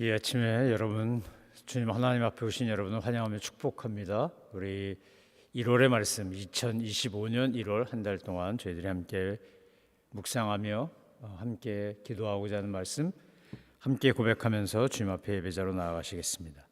이 아침에 여러분 주님 하나님 앞에 오신 여러분을 환영하며 축복합니다. 우리 1월의 말씀 2025년 1월 한 달 동안 저희들이 함께 묵상하며 어, 함께 기도하고자 하는 말씀 함께 고백하면서 주님 앞에 예배자로 나아가시겠습니다.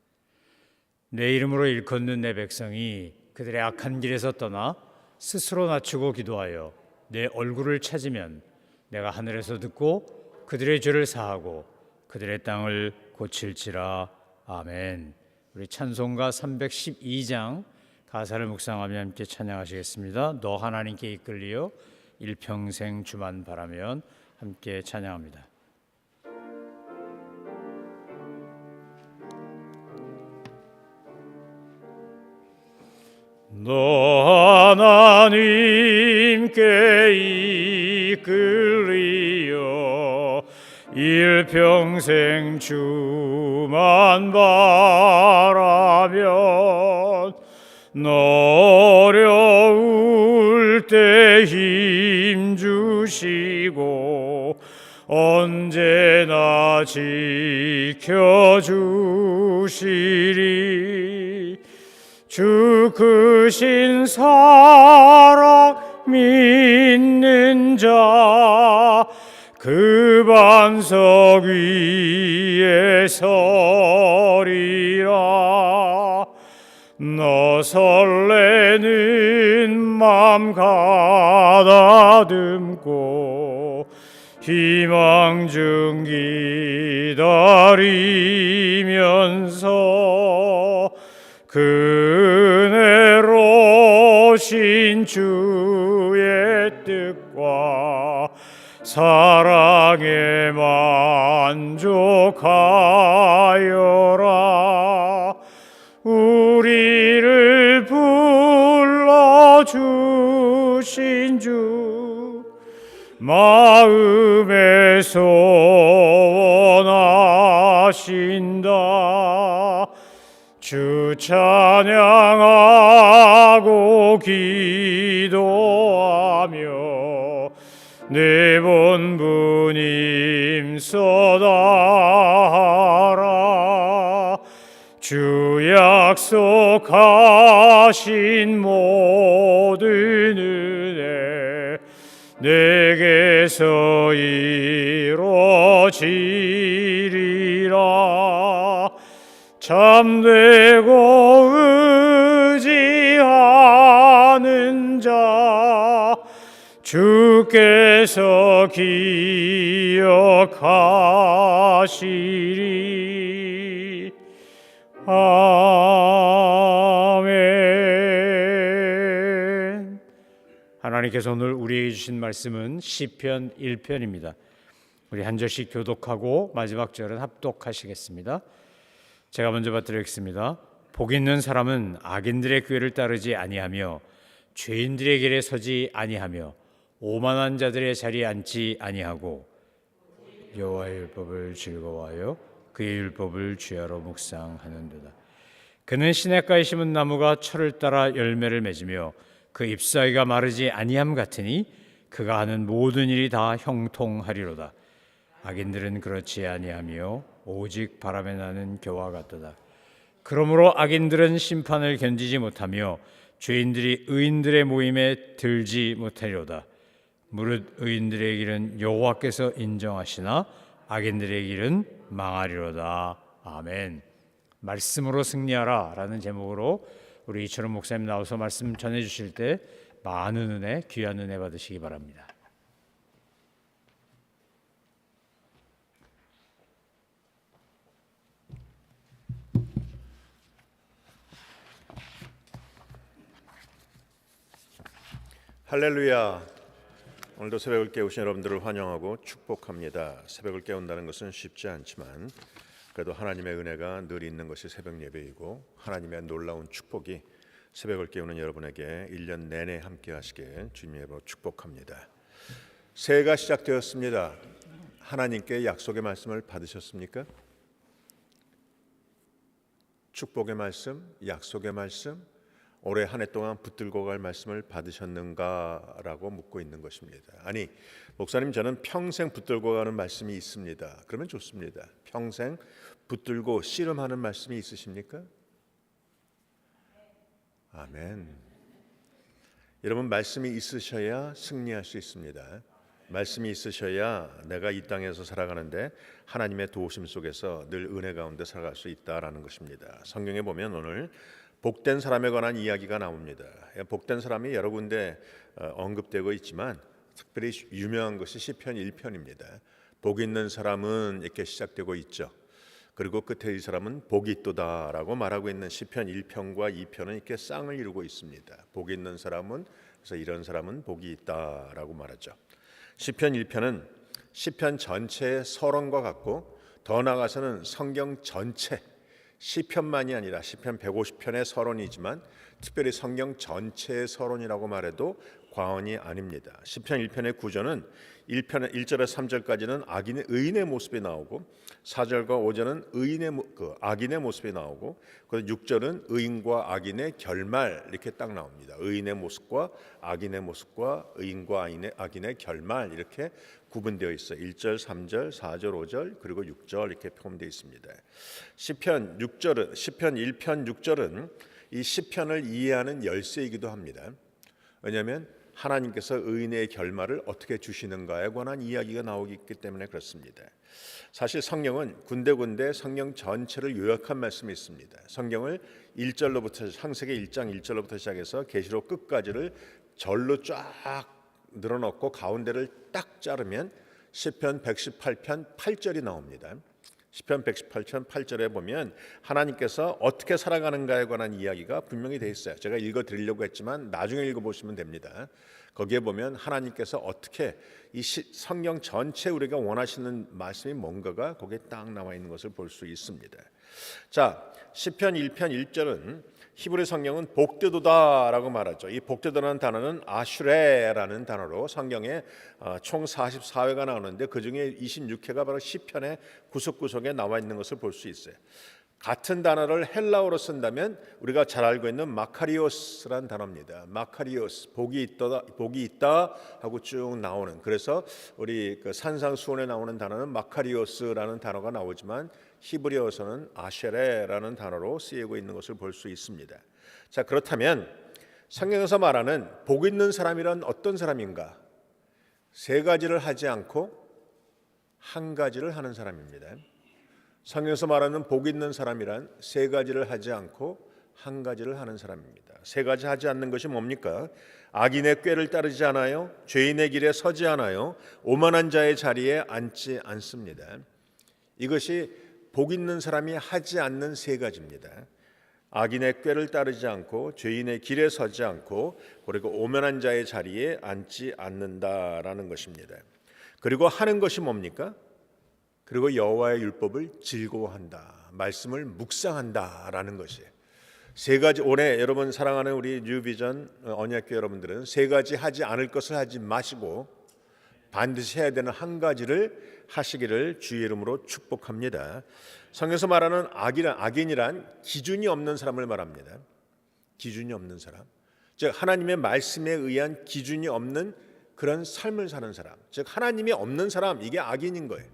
내 이름으로 일컫는 내 백성이 그들의 악한 길에서 떠나 스스로 낮추고 기도하여 내 얼굴을 찾으면 내가 하늘에서 듣고 그들의 죄를 사하고 그들의 땅을 고칠지라 아멘. 우리 찬송가 312장 가사를 묵상하며 함께 찬양하시겠습니다. 너 하나님께 이끌리어 일평생 주만 바라면 함께 찬양합니다. 너 하나님께 이끌리어 일평생 주 만 바라면 너 어려울 때 힘 주시고 언제나 지켜주시리. 주 크신 사랑 믿는 자그 반석 위에 서리라. 너 설레는 맘 가다듬고 희망 중 기다리면서 그네로 신 주의 뜻과 사랑 에 만족하여라. 우리를 불러주신 주 마음에 소원하신다. 주 찬양하고 기도하며 내 본부 님 쏟아라. 주 약속하신 모든 은혜 내게서 이루어지리라. 참되고 주께서 기억하시리. 아멘. 하나님께서 오늘 우리에게 주신 말씀은 시편 1편입니다. 우리 한 절씩 교독하고 마지막 절은 합독하시겠습니다. 제가 먼저 받드리겠습니다. 복 있는 사람은 악인들의 교회를 따르지 아니하며 죄인들의 길에 서지 아니하며 오만한 자들의 자리에 앉지 아니하고 여호와의 율법을 즐거워하여 그의 율법을 주야로 묵상하는도다. 그는 시냇가에 심은 나무가 철을 따라 열매를 맺으며 그 잎사귀가 마르지 아니함 같으니 그가 하는 모든 일이 다 형통하리로다. 악인들은 그렇지 아니하며 오직 바람에 나는 겨와 같도다. 그러므로 악인들은 심판을 견디지 못하며 죄인들이 의인들의 모임에 들지 못하리로다. 무릇 의인들의 길은 여호와께서 인정하시나 악인들의 길은 망하리로다. 아멘. 말씀으로 승리하라라는 제목으로 우리 이철원 목사님 나와서 말씀 전해 주실 때 많은 은혜, 귀한 은혜 받으시기 바랍니다. 할렐루야. 오늘도 새벽을 깨우신 여러분들을 환영하고 축복합니다. 새벽을 깨운다는 것은 쉽지 않지만 그래도 하나님의 은혜가 늘 있는 것이 새벽 예배이고 하나님의 놀라운 축복이 새벽을 깨우는 여러분에게 1년 내내 함께 하시길 주님의 이름으로 축복합니다. 새해가 시작되었습니다. 하나님께 약속의 말씀을 받으셨습니까? 축복의 말씀, 약속의 말씀, 올해 한 해 동안 붙들고 갈 말씀을 받으셨는가라고 묻고 있는 것입니다. 아니, 목사님 저는 평생 붙들고 가는 말씀이 있습니다. 그러면 좋습니다. 평생 붙들고 씨름하는 말씀이 있으십니까? 아멘. 여러분 말씀이 있으셔야 승리할 수 있습니다. 말씀이 있으셔야 내가 이 땅에서 살아가는데 하나님의 도우심 속에서 늘 은혜 가운데 살아갈 수 있다라는 것입니다. 성경에 보면 오늘 복된 사람에 관한 이야기가 나옵니다. 복된 사람이 여러 군데 어, 언급되고 있지만 특별히 유명한 것이 시편 1편입니다. 복 있는 사람은 이렇게 시작되고 있죠. 그리고 끝에 이 사람은 복이 있도다라고 말하고 있는 시편 1편과 2편은 이렇게 쌍을 이루고 있습니다. 복이 있는 사람은 그래서 이런 사람은 복이 있다라고 말하죠. 시편 1편은 시편 전체의 서론과 같고 더 나아가서는 성경 전체 시편만이 아니라 시편 150편의 서론이지만 특별히 성경 전체의 서론이라고 말해도 과언이 아닙니다. 시편 1편의 구조는 1편 1절에서 3절까지는 악인의 의인의 모습이 나오고 4절과 5절은 의인의 모- 그 악인의 모습이 나오고 그리고 6절은 의인과 악인의 결말 이렇게 딱 나옵니다. 의인의 모습과 악인의 모습과 의인과 악인의, 악인의 결말 이렇게 구분되어 있어. 1절, 3절, 4절, 5절 그리고 6절 이렇게 포함되어 있습니다. 시편 6절은 시편 1편 6절은 이 시편을 이해하는 열쇠이기도 합니다. 왜냐하면 하나님께서 의인의 결말을 어떻게 주시는가에 관한 이야기가 나오기 때문에 그렇습니다. 사실 성경은 군데군데 성경 전체를 요약한 말씀이 있습니다. 성경을 1절로부터 창세기 1장 1절로부터 시작해서 계시록 끝까지를 절로 쫙 늘어놓고 가운데를 딱 자르면 시편 118편 8절이 나옵니다. 시편 118편 8절에 보면 하나님께서 어떻게 살아가는가에 관한 이야기가 분명히 돼 있어요. 제가 읽어 드리려고 했지만 나중에 읽어 보시면 됩니다. 거기에 보면 하나님께서 어떻게 이 시- 성경 전체 우리가 원하시는 말씀이 뭔가가 거기에 딱 나와 있는 것을 볼 수 있습니다. 자, 시편 1편 1절은 히브리 성경은 복되도다라고 말하죠. 이 복되도라는 단어는 아슈레라는 단어로 성경에 어, 총 44회가 나오는데 그 중에 26회가 바로 시편의 구석구석에 나와 있는 것을 볼 수 있어요. 같은 단어를 헬라어로 쓴다면 우리가 잘 알고 있는 마카리오스란 단어입니다. 마카리오스 복이 있다 복이 있다 하고 쭉 나오는 그래서 우리 그 산상수훈에 나오는 단어는 마카리오스라는 단어가 나오지만 히브리어에서는 아쉐레라는 단어로 쓰이고 있는 것을 볼 수 있습니다. 자 그렇다면 성경에서 말하는 복 있는 사람이란 어떤 사람인가? 세 가지를 하지 않고 한 가지를 하는 사람입니다. 성경에서 말하는 복 있는 사람이란 세 가지를 하지 않고 한 가지를 하는 사람입니다. 세 가지 하지 않는 것이 뭡니까? 악인의 꾀를 따르지 않아요. 죄인의 길에 서지 않아요. 오만한 자의 자리에 앉지 않습니다. 이것이 복 있는 사람이 하지 않는 세 가지입니다. 악인의 꾀를 따르지 않고 죄인의 길에 서지 않고 그리고 오만한 자의 자리에 앉지 않는다라는 것입니다. 그리고 하는 것이 뭡니까? 그리고 여호와의 율법을 즐거워한다. 말씀을 묵상한다라는 것이에요. 세 가지 올해 여러분 사랑하는 우리 뉴비전 언약교 여러분들은 세 가지 하지 않을 것을 하지 마시고 반드시 해야 되는 한 가지를 하시기를 주의 이름으로 축복합니다. 성경에서 말하는 악이란 악인이란 기준이 없는 사람을 말합니다. 기준이 없는 사람. 즉 하나님의 말씀에 의한 기준이 없는 그런 삶을 사는 사람. 즉 하나님이 없는 사람 이게 악인인 거예요.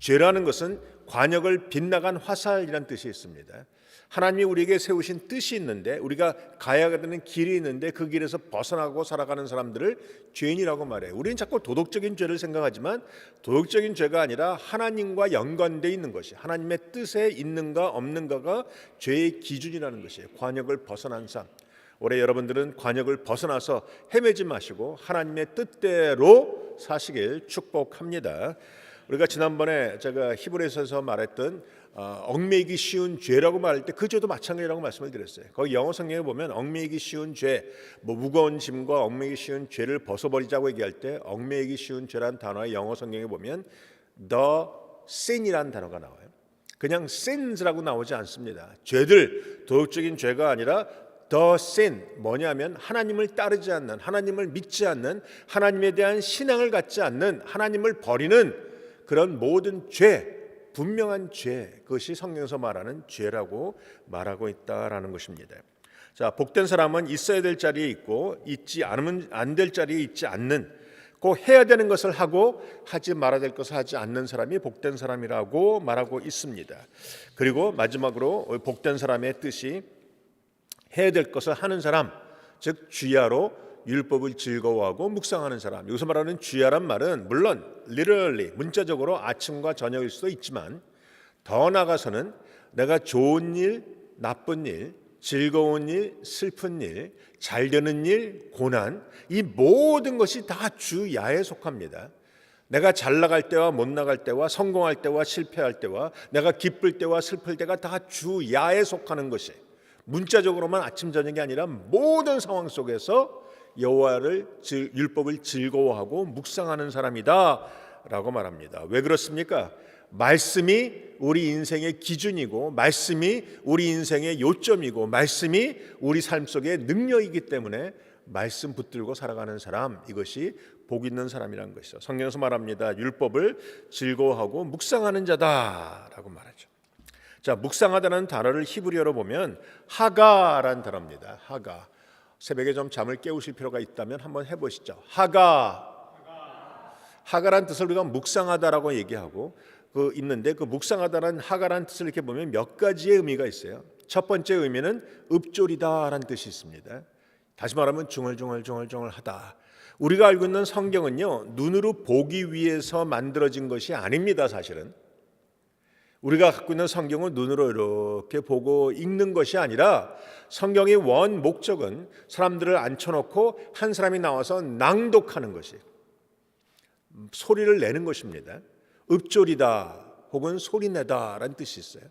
죄라는 것은 관역을 빗나간 화살이란 뜻이 있습니다. 하나님이 우리에게 세우신 뜻이 있는데 우리가 가야 되는 길이 있는데 그 길에서 벗어나고 살아가는 사람들을 죄인이라고 말해요. 우리는 자꾸 도덕적인 죄를 생각하지만 도덕적인 죄가 아니라 하나님과 연관돼 있는 것이 하나님의 뜻에 있는가 없는가가 죄의 기준이라는 것이에요. 관역을 벗어난 삶. 올해 여러분들은 관역을 벗어나서 헤매지 마시고 하나님의 뜻대로 사시길 축복합니다. 우리가 지난번에 제가 히브리서에서 말했던 어, 얽매이기 쉬운 죄라고 말할 때 그 죄도 마찬가지라고 말씀을 드렸어요. 거기 영어 성경에 보면 얽매이기 쉬운 죄, 뭐 무거운 짐과 얽매이기 쉬운 죄를 벗어버리자고 얘기할 때 얽매이기 쉬운 죄란 단어의 영어 성경에 보면 the sin이라는 단어가 나와요. 그냥 sins라고 나오지 않습니다. 죄들 도덕적인 죄가 아니라 the sin 뭐냐면 하나님을 따르지 않는 하나님을 믿지 않는 하나님에 대한 신앙을 갖지 않는 하나님을 버리는 그런 모든 죄 분명한 죄 그것이 성경에서 말하는 죄라고 말하고 있다라는 것입니다. 자, 복된 사람은 있어야 될 자리에 있고 있지 않으면 안 될 자리에 있지 않는 꼭 해야 되는 것을 하고 하지 말아야 될 것을 하지 않는 사람이 복된 사람이라고 말하고 있습니다. 그리고 마지막으로 복된 사람의 뜻이 해야 될 것을 하는 사람, 즉 주야로 율법을 즐거워하고 묵상하는 사람. 여기서 말하는 주야란 말은 물론 literally 문자적으로 아침과 저녁일 수도 있지만 더 나아가서는 내가 좋은 일, 나쁜 일, 즐거운 일, 슬픈 일, 잘 되는 일, 고난 이 모든 것이 다 주야에 속합니다. 내가 잘 나갈 때와 못 나갈 때와 성공할 때와 실패할 때와 내가 기쁠 때와 슬플 때가 다 주야에 속하는 것이 문자적으로만 아침 저녁이 아니라 모든 상황 속에서 여호와를 즐- 율법을 즐거워하고 묵상하는 사람이다라고 말합니다. 왜 그렇습니까? 말씀이 우리 인생의 기준이고 말씀이 우리 인생의 요점이고 말씀이 우리 삶 속의 능력이기 때문에 말씀 붙들고 살아가는 사람 이것이 복 있는 사람이라는 것이죠. 성경에서 말합니다. 율법을 즐거워하고 묵상하는 자다라고 말하죠. 자, 묵상하다는 단어를 히브리어로 보면 하가라는 단어입니다. 하가. 새벽에 좀 잠을 깨우실 필요가 있다면 한번 해 보시죠. 하가. 하가란 뜻을 우리가 묵상하다라고 얘기하고 그 있는데 그 묵상하다라는 하가란 뜻을 이렇게 보면 몇 가지의 의미가 있어요. 첫 번째 의미는 읍조리다라는 뜻이 있습니다. 다시 말하면 중얼중얼중얼중얼하다. 우리가 알고 있는 성경은요 눈으로 보기 위해서 만들어진 것이 아닙니다. 사실은 우리가 갖고 있는 성경은 눈으로 이렇게 보고 읽는 것이 아니라 성경의 원 목적은 사람들을 앉혀놓고 한 사람이 나와서 낭독하는 것이 소리를 내는 것입니다. 읍조리다 혹은 소리내다라는 뜻이 있어요.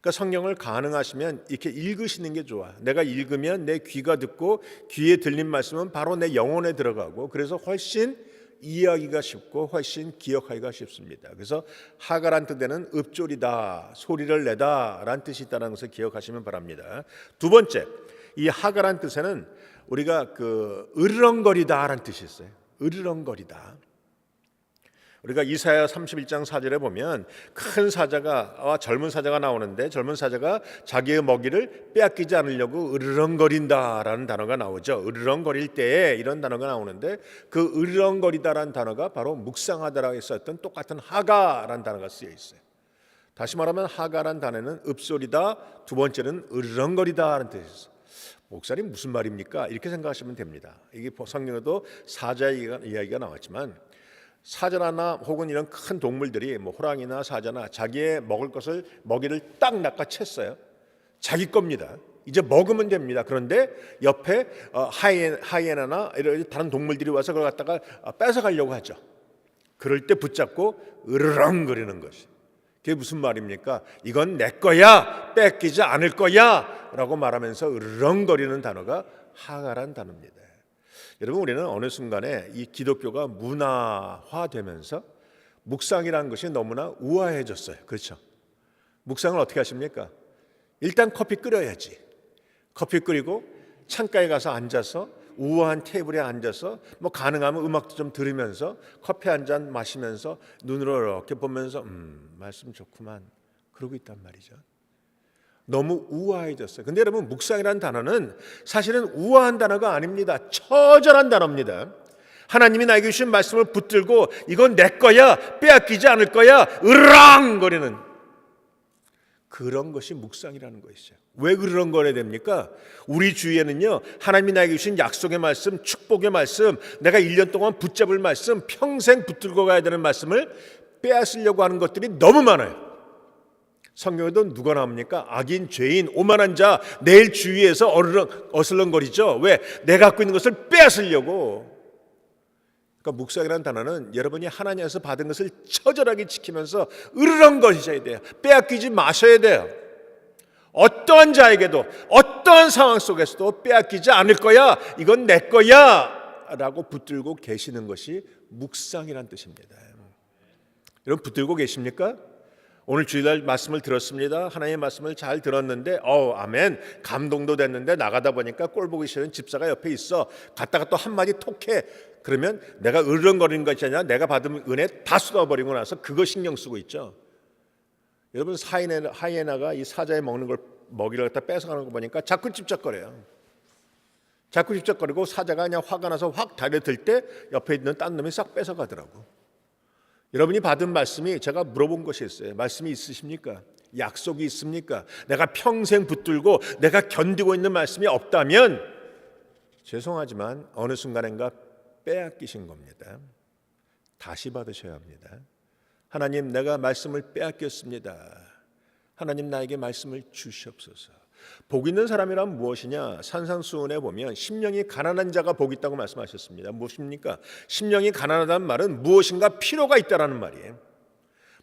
그러니까 성경을 가능하시면 이렇게 읽으시는 게 좋아. 내가 읽으면 내 귀가 듣고 귀에 들린 말씀은 바로 내 영혼에 들어가고 그래서 훨씬 이해하기가 쉽고 훨씬 기억하기가 쉽습니다. 그래서 하가란 뜻에는 읍조리다, 소리를 내다라는 뜻이 있다는 것을 기억하시면 바랍니다. 두 번째, 이 하가란 뜻에는 우리가 그 으르렁거리다라는 뜻이 있어요. 으르렁거리다. 우리가 이사야 31장 4절에 보면 큰 사자가 아, 젊은 사자가 나오는데 젊은 사자가 자기의 먹이를 빼앗기지 않으려고 으르렁거린다라는 단어가 나오죠. 으르렁거릴 때에 이런 단어가 나오는데 그 으르렁거리다라는 단어가 바로 묵상하다라고 했었던 똑같은 하가라는 단어가 쓰여 있어요. 다시 말하면 하가란 단어는 읍소리다, 두 번째는 으르렁거리다라는 뜻이었어요. 목사님 무슨 말입니까? 이렇게 생각하시면 됩니다. 이게 성경에도 사자 이야기가 나왔지만 사자나 혹은 이런 큰 동물들이 뭐 호랑이나 사자나 자기의 먹을 것을 먹이를 딱 낚아챘어요. 자기 겁니다. 이제 먹으면 됩니다. 그런데 옆에 어, 하이엔, 하이에나나 이런 다른 동물들이 와서 그걸 갖다가 어, 뺏어가려고 하죠. 그럴 때 붙잡고 으르렁거리는 것이. 그게 무슨 말입니까? 이건 내 거야, 뺏기지 않을 거야 라고 말하면서 으르렁거리는 단어가 하가란 단어입니다. 여러분 우리는 어느 순간에 이 기독교가 문화화되면서 묵상이라는 것이 너무나 우아해졌어요. 그렇죠? 묵상을 어떻게 하십니까? 일단 커피 끓여야지. 커피 끓이고 창가에 가서 앉아서 우아한 테이블에 앉아서 뭐 가능하면 음악도 좀 들으면서 커피 한 잔 마시면서 눈으로 이렇게 보면서 음 말씀 좋구만 그러고 있단 말이죠. 너무 우아해졌어요. 근데 여러분 묵상이라는 단어는 사실은 우아한 단어가 아닙니다. 처절한 단어입니다. 하나님이 나에게 주신 말씀을 붙들고 이건 내 거야 빼앗기지 않을 거야 으랑거리는 그런 것이 묵상이라는 것이죠. 왜 그러거려야 됩니까? 우리 주위에는요, 하나님이 나에게 주신 약속의 말씀, 축복의 말씀, 내가 1년 동안 붙잡을 말씀, 평생 붙들고 가야 되는 말씀을 빼앗으려고 하는 것들이 너무 많아요. 성경에도 누가 나옵니까? 악인, 죄인, 오만한 자, 내일 주위에서 어르렁, 어슬렁거리죠. 왜? 내가 갖고 있는 것을 빼앗으려고. 그러니까 묵상이라는 단어는 여러분이 하나님에서 받은 것을 처절하게 지키면서 으르렁거리셔야 돼요. 빼앗기지 마셔야 돼요. 어떠한 자에게도 어떠한 상황 속에서도 빼앗기지 않을 거야. 이건 내 거야 라고 붙들고 계시는 것이 묵상이란 뜻입니다. 여러분 붙들고 계십니까? 오늘 주일날 말씀을 들었습니다. 하나님의 말씀을 잘 들었는데, 어, 아멘. 감동도 됐는데 나가다 보니까 꼴 보기 싫은 집사가 옆에 있어. 갔다가 또 한마디 톡해. 그러면 내가 으르렁거리는 것이 아니라 내가 받은 은혜 다 쏟아버리고 나서 그거 신경 쓰고 있죠. 여러분 사이에나, 하이에나가 이 사자에 먹는 걸 먹이를 갖다 뺏어가는 거 보니까 자꾸 찝쩍거려요. 자꾸 찝쩍거리고 사자가 그냥 화가 나서 확 달려들 때 옆에 있는 딴 놈이 싹 뺏어가더라고. 여러분이 받은 말씀이 제가 물어본 것이 있어요. 말씀이 있으십니까? 약속이 있습니까? 내가 평생 붙들고 내가 견디고 있는 말씀이 없다면 죄송하지만 어느 순간인가 빼앗기신 겁니다. 다시 받으셔야 합니다. 하나님 내가 말씀을 빼앗겼습니다. 하나님 나에게 말씀을 주시옵소서. 복 있는 사람이란 무엇이냐? 산상수훈에 보면 심령이 가난한 자가 복 있다고 말씀하셨습니다. 무엇입니까? 심령이 가난하다는 말은 무엇인가 필요가 있다라는 말이에요.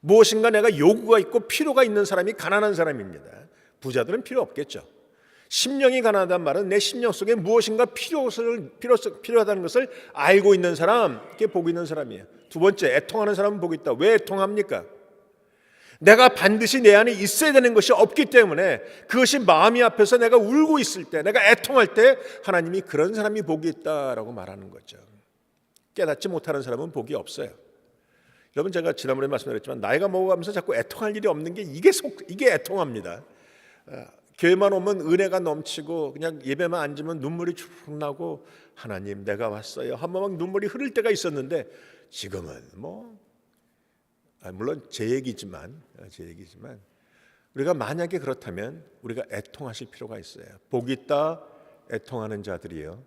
무엇인가 내가 요구가 있고 필요가 있는 사람이 가난한 사람입니다. 부자들은 필요 없겠죠. 심령이 가난하다는 말은 내 심령 속에 무엇인가 필요를 필요, 필요하다는 것을 알고 있는 사람, 그게 복 있는 사람이에요. 두 번째, 애통하는 사람은 복 있다. 왜 애통합니까? 내가 반드시 내 안에 있어야 되는 것이 없기 때문에 그것이 마음이 앞에서 내가 울고 있을 때, 내가 애통할 때 하나님이 그런 사람이 복이 있다라고 말하는 거죠. 깨닫지 못하는 사람은 복이 없어요. 여러분 제가 지난번에 말씀드렸지만 나이가 먹어가면서 자꾸 애통할 일이 없는 게 이게 속 이게 애통합니다. 어, 교회만 오면 은혜가 넘치고 그냥 예배만 앉으면 눈물이 쭉 나고 하나님 내가 왔어요. 한번 막 눈물이 흐를 때가 있었는데 지금은 뭐 아, 물론 제 얘기지만 아, 제 얘기지만 우리가 만약에 그렇다면 우리가 애통하실 필요가 있어요. 복 있다 애통하는 자들이요.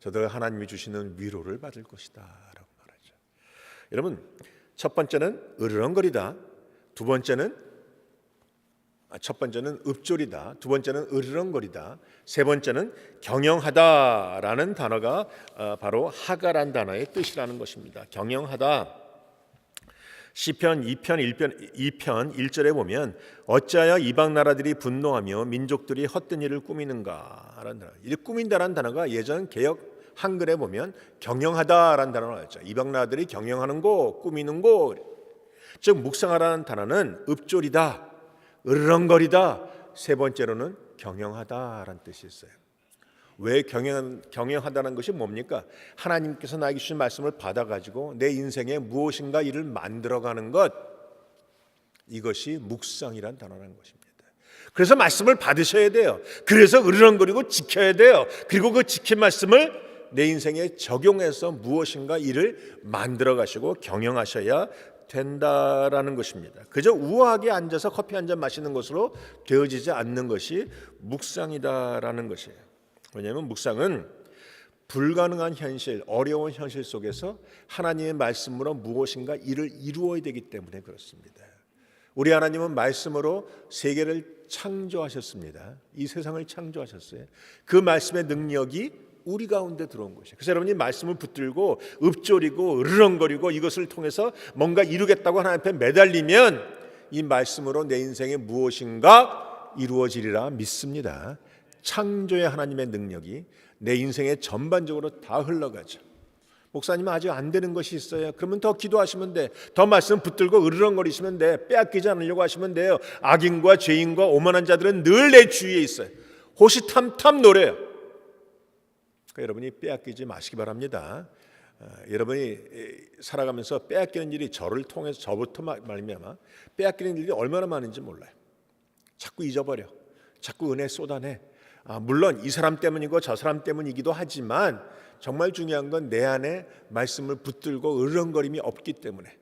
저들 하나님이 주시는 위로를 받을 것이다라고 말하죠. 여러분 첫 번째는 으르렁거리다. 두 번째는 아, 첫 번째는 읍졸이다. 두 번째는 으르렁거리다. 세 번째는 경영하다라는 단어가 어, 바로 하가란 단어의 뜻이라는 것입니다. 경영하다. 시편 2편 1편 2편 1절에 보면 어찌하여 이방 나라들이 분노하며 민족들이 헛된 일을 꾸미는가라는 단어. 이 꾸민다라는 단어가 예전 개혁 한글에 보면 경영하다라는 단어가 나왔죠. 이방 나라들이 경영하는 거, 꾸미는 거. 즉 묵상하라는 단어는 읍졸이다, 으르렁거리다. 세 번째로는 경영하다라는 뜻이 있어요. 왜 경영 경영하다는 것이 뭡니까? 하나님께서 나에게 주신 말씀을 받아 가지고 내 인생에 무엇인가 일을 만들어 가는 것 이것이 묵상이란 단어라는 것입니다. 그래서 말씀을 받으셔야 돼요. 그래서 으르렁거리고 지켜야 돼요. 그리고 그 지킨 말씀을 내 인생에 적용해서 무엇인가 일을 만들어 가시고 경영하셔야 된다라는 것입니다. 그저 우아하게 앉아서 커피 한 잔 마시는 것으로 되어지지 않는 것이 묵상이다라는 것이에요. 왜냐하면 묵상은 불가능한 현실, 어려운 현실 속에서 하나님의 말씀으로 무엇인가 일을 이루어야 되기 때문에 그렇습니다. 우리 하나님은 말씀으로 세계를 창조하셨습니다. 이 세상을 창조하셨어요. 그 말씀의 능력이 우리 가운데 들어온 것이에요. 그래서 여러분이 말씀을 붙들고 읊조리고 으르렁거리고 이것을 통해서 뭔가 이루겠다고 하나님 앞에 매달리면 이 말씀으로 내 인생에 무엇인가 이루어지리라 믿습니다. 창조의 하나님의 능력이 내 인생에 전반적으로 다 흘러가죠. 목사님은 아직 안 되는 것이 있어요. 그러면 더 기도하시면 돼. 더 말씀 붙들고 으르렁거리시면 돼. 빼앗기지 않으려고 하시면 돼요. 악인과 죄인과 오만한 자들은 늘 내 주위에 있어요. 호시탐탐 노래요. 그러니까 여러분이 빼앗기지 마시기 바랍니다. 어, 여러분이 살아가면서 빼앗기는 일이 저를 통해서 저부터 말미암아 빼앗기는 일이 얼마나 많은지 몰라요. 자꾸 잊어버려. 자꾸 은혜 쏟아내. 아, 물론 이 사람 때문이고 저 사람 때문이기도 하지만 정말 중요한 건 내 안에 말씀을 붙들고 으르렁거림이 없기 때문에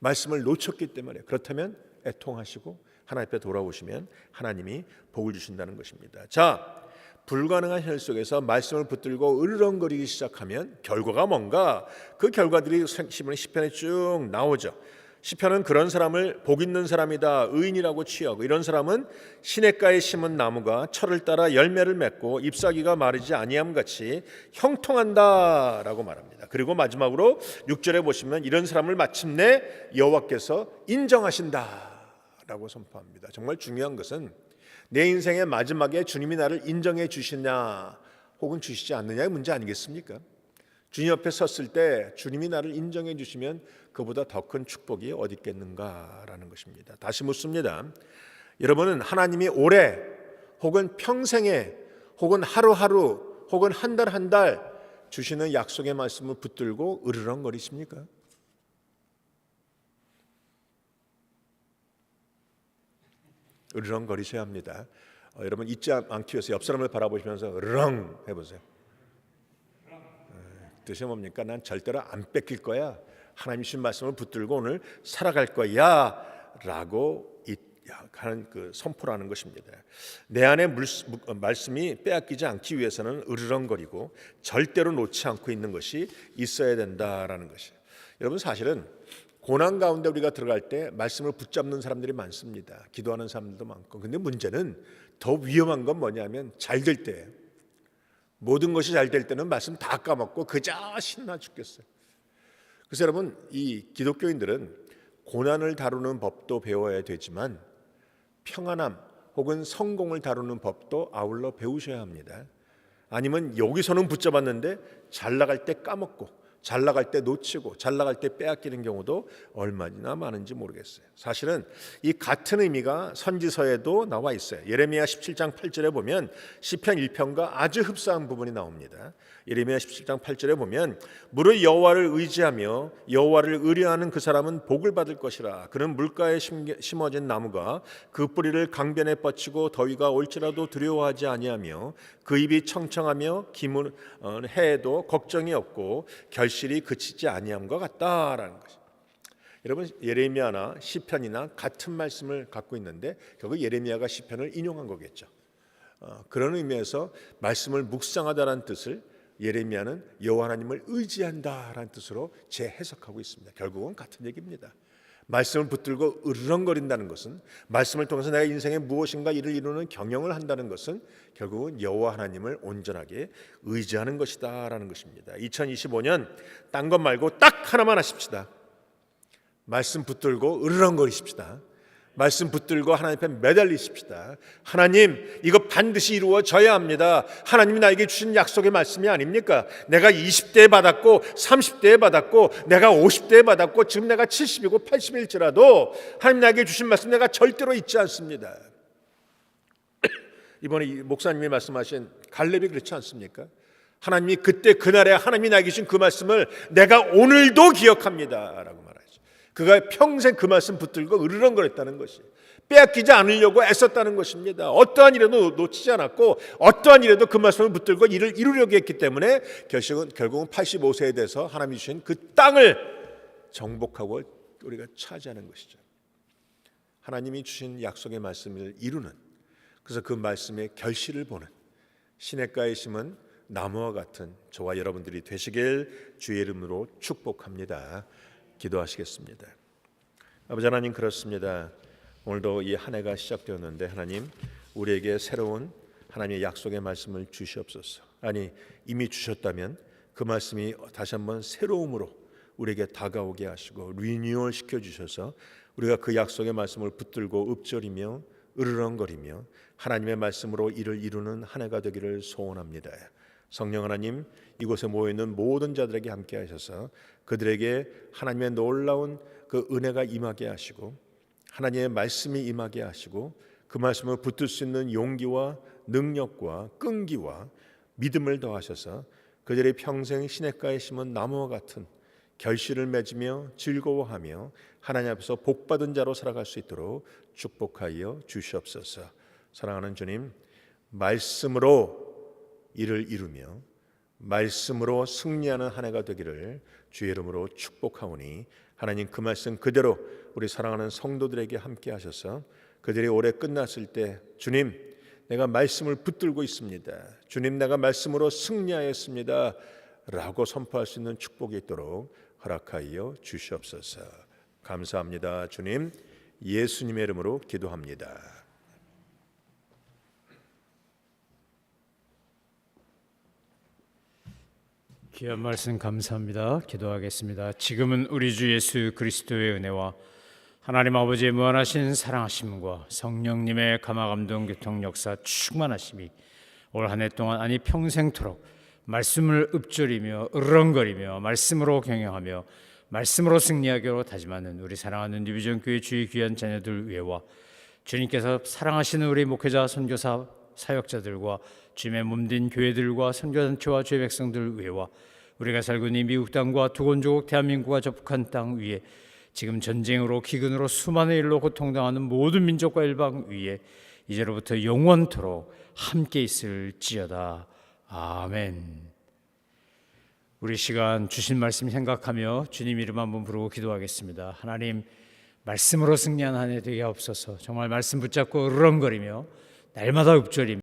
말씀을 놓쳤기 때문에 그렇다면 애통하시고 하나님 앞에 돌아오시면 하나님이 복을 주신다는 것입니다. 자, 불가능한 현 속에서 말씀을 붙들고 으르렁거리기 시작하면 결과가 뭔가 그 결과들이 시편 시편에 쭉 나오죠. 시편은 그런 사람을 복 있는 사람이다 의인이라고 취하고 이런 사람은 시냇가에 심은 나무가 철을 따라 열매를 맺고 잎사귀가 마르지 아니함 같이 형통한다라고 말합니다. 그리고 마지막으로 6절에 보시면 이런 사람을 마침내 여호와께서 인정하신다라고 선포합니다. 정말 중요한 것은 내 인생의 마지막에 주님이 나를 인정해 주시냐 혹은 주시지 않느냐의 문제 아니겠습니까? 주님 옆에 섰을 때 주님이 나를 인정해 주시면 그보다 더 큰 축복이 어디 있겠는가라는 것입니다. 다시 묻습니다. 여러분은 하나님이 올해 혹은 평생에 혹은 하루하루 혹은 한 달 한 달 주시는 약속의 말씀을 붙들고 으르렁거리십니까? 으르렁거리셔야 합니다. 어, 여러분 잊지 않기 위해서 옆 사람을 바라보시면서 렁 해보세요. 에, 뜻이 뭡니까? 난 절대로 안 뺏길 거야. 하나님 주신 말씀을 붙들고 오늘 살아갈 거야라고 이- 하는 그 선포라는 것입니다. 내 안에 물, 무- 말씀이 빼앗기지 않기 위해서는 으르렁거리고 절대로 놓지 않고 있는 것이 있어야 된다라는 것이에요. 여러분 사실은 고난 가운데 우리가 들어갈 때 말씀을 붙잡는 사람들이 많습니다. 기도하는 사람들도 많고. 근데 문제는 더 위험한 건 뭐냐면 잘 될 때. 모든 것이 잘 될 때는 말씀 다 까먹고 그저 신나 죽겠어요. 그래서 여러분 이 기독교인들은 고난을 다루는 법도 배워야 되지만 평안함 혹은 성공을 다루는 법도 아울러 배우셔야 합니다. 아니면 여기서는 붙잡았는데 잘 나갈 때 까먹고 잘 나갈 때 놓치고 잘 나갈 때 빼앗기는 경우도 얼마나 많은지 모르겠어요. 사실은 이 같은 의미가 선지서에도 나와 있어요. 예레미야 17장 8절에 보면 시편 1편과 아주 흡사한 부분이 나옵니다. 예레미야 17장 8절에 보면 무릇 여호와를 의지하며 여호와를 의뢰하는 그 사람은 복을 받을 것이라 그는 물가에 심어진 나무가 그 뿌리를 강변에 뻗치고 더위가 올지라도 두려워하지 아니하며 그 입이 청청하며 기문 어, 해에도 걱정이 없고 결실이 그치지 아니함과 같다라는 것이. 여러분 예레미야나 시편이나 같은 말씀을 갖고 있는데 결국 예레미야가 시편을 인용한 거겠죠. 어, 그런 의미에서 말씀을 묵상하다라는 뜻을 예레미야는 여호와 하나님을 의지한다라는 뜻으로 재해석하고 있습니다. 결국은 같은 얘기입니다. 말씀을 붙들고 으르렁거린다는 것은 말씀을 통해서 내가 인생에 무엇인가 일을 이루는 경영을 한다는 것은 결국은 여호와 하나님을 온전하게 의지하는 것이다라는 것입니다. 2025년 딴 것 말고 딱 하나만 하십시다. 말씀 붙들고 으르렁거리십시다. 말씀 붙들고 하나님 앞에 매달리십시다. 하나님, 이거 반드시 이루어져야 합니다. 하나님이 나에게 주신 약속의 말씀이 아닙니까? 내가 20대에 받았고, 30대에 받았고, 내가 50대에 받았고, 지금 내가 70이고 80일지라도 하나님 나에게 주신 말씀 내가 절대로 잊지 않습니다. 이번에 이 목사님이 말씀하신 갈렙이 그렇지 않습니까? 하나님이 그때 그날에 하나님이 나에게 주신 그 말씀을 내가 오늘도 기억합니다 라고 말하죠. 그가 평생 그 말씀 붙들고 으르렁거렸다는 것이 빼앗기지 않으려고 애썼다는 것입니다. 어떠한 일에도 놓치지 않았고 어떠한 일에도 그 말씀을 붙들고 일을 이루려고 했기 때문에 결국은 결국은 85세에 돼서 하나님이 주신 그 땅을 정복하고 우리가 차지하는 것이죠. 하나님이 주신 약속의 말씀을 이루는 그래서 그 말씀의 결실을 보는 시냇가에 심은 나무와 같은 저와 여러분들이 되시길 주의 이름으로 축복합니다. 기도하시겠습니다. 아버지 하나님 그렇습니다. 오늘도 이 한 해가 시작되었는데 하나님 우리에게 새로운 하나님의 약속의 말씀을 주시옵소서. 아니 이미 주셨다면 그 말씀이 다시 한번 새로움으로 우리에게 다가오게 하시고 리뉴얼 시켜 주셔서 우리가 그 약속의 말씀을 붙들고 읊조리며 으르렁거리며 하나님의 말씀으로 이를 이루는 한 해가 되기를 소원합니다. 성령 하나님 이곳에 모여 있는 모든 자들에게 함께 하셔서 그들에게 하나님의 놀라운 그 은혜가 임하게 하시고 하나님의 말씀이 임하게 하시고 그 말씀을 붙들 수 있는 용기와 능력과 끈기와 믿음을 더하셔서 그들의 평생 시냇가에 심은 나무와 같은 결실을 맺으며 즐거워하며 하나님 앞에서 복받은 자로 살아갈 수 있도록 축복하여 주시옵소서. 사랑하는 주님, 말씀으로 일을 이루며 말씀으로 승리하는 한 해가 되기를 주의 이름으로 축복하오니 하나님 그 말씀 그대로 우리 사랑하는 성도들에게 함께 하셔서 그들이 올해 끝났을 때 주님 내가 말씀을 붙들고 있습니다. 주님 내가 말씀으로 승리하였습니다. 라고 선포할 수 있는 축복이 있도록 허락하여 주시옵소서. 감사합니다. 주님 예수님의 이름으로 기도합니다. 귀한 말씀 감사합니다. 기도하겠습니다. 지금은 우리 주 예수 그리스도의 은혜와 하나님 아버지의 무한하신 사랑하심과 성령님의 감화 감동 교통 역사 충만하심이 올 한 해 동안 아니 평생토록 말씀을 읊조리며 으르렁거리며 말씀으로 경영하며 말씀으로 승리하기로 다짐하는 우리 사랑하는 뉴비전 교회 주의 귀한 자녀들 위해와 주님께서 사랑하시는 우리 목회자 선교사 사역자들과 주님의 몸된 교회들과 선교단체와 주의 백성들 위해와 우리가 살고 있는 미국 땅과 두건조국 대한민국과 접북한 땅 위에 지금 전쟁으로 기근으로 수많은 일로 고통당하는 모든 민족과 일방 위에 이제로부터 영원토록 함께 있을지어다. 아멘. 우리 시간 주신 말씀 생각하며 주님 이름 한번 부르고 기도하겠습니다. 하나님 말씀으로 승리한 한 해 되게 하옵소서. 정말 말씀 붙잡고 으르렁거리며 날마다 읊조림